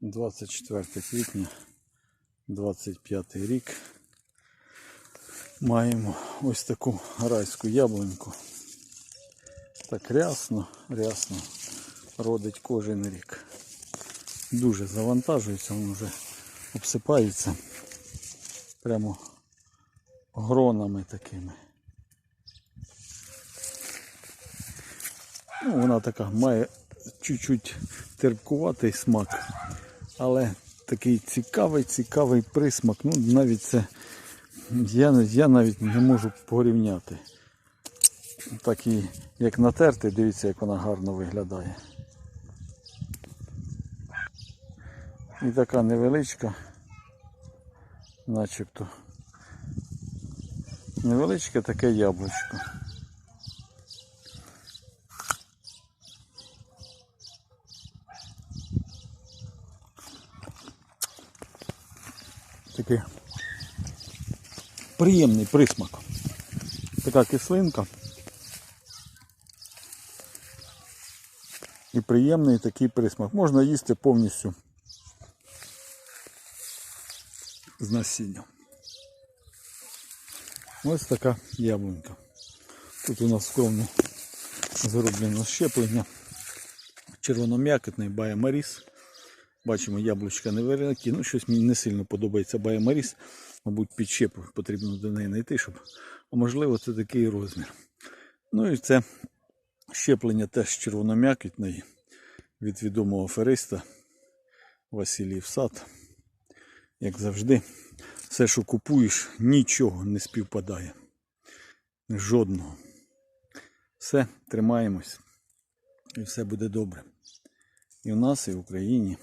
24 квітня 25 рік. Маємо ось таку райську яблуньку. Так рясно, рясно родить кожен рік. Дуже завантажується, він вже обсипається прямо гронами такими. Ну, вона така має чуть-чуть терпкуватий смак, але такий цікавий, цікавий присмак. Ну, навіть це я, я навіть не можу порівняти. Так як натерти, дивіться, як вона гарно виглядає. І така невеличка, начебто. Невеличке таке яблучко. Такий приємний присмак. Така кислинка. І приємний такий присмак. Можна їсти повністю з насінням. Ось така яблунька. Тут у нас скромно зроблено щеплення. Червоном'якітний Бая Маріс. Бачимо, яблучка невеликі. Ну, щось мені не сильно подобається Бая Маріс. Мабуть, підщепу потрібно до неї знайти, щоб. Можливо, це такий розмір. Ну і це щеплення теж червоном'якітної від відомого афериста Василій Сад. Як завжди, все, що купуєш, нічого не співпадає. Жодного. Все, тримаємось. І все буде добре. І в нас, і в Україні.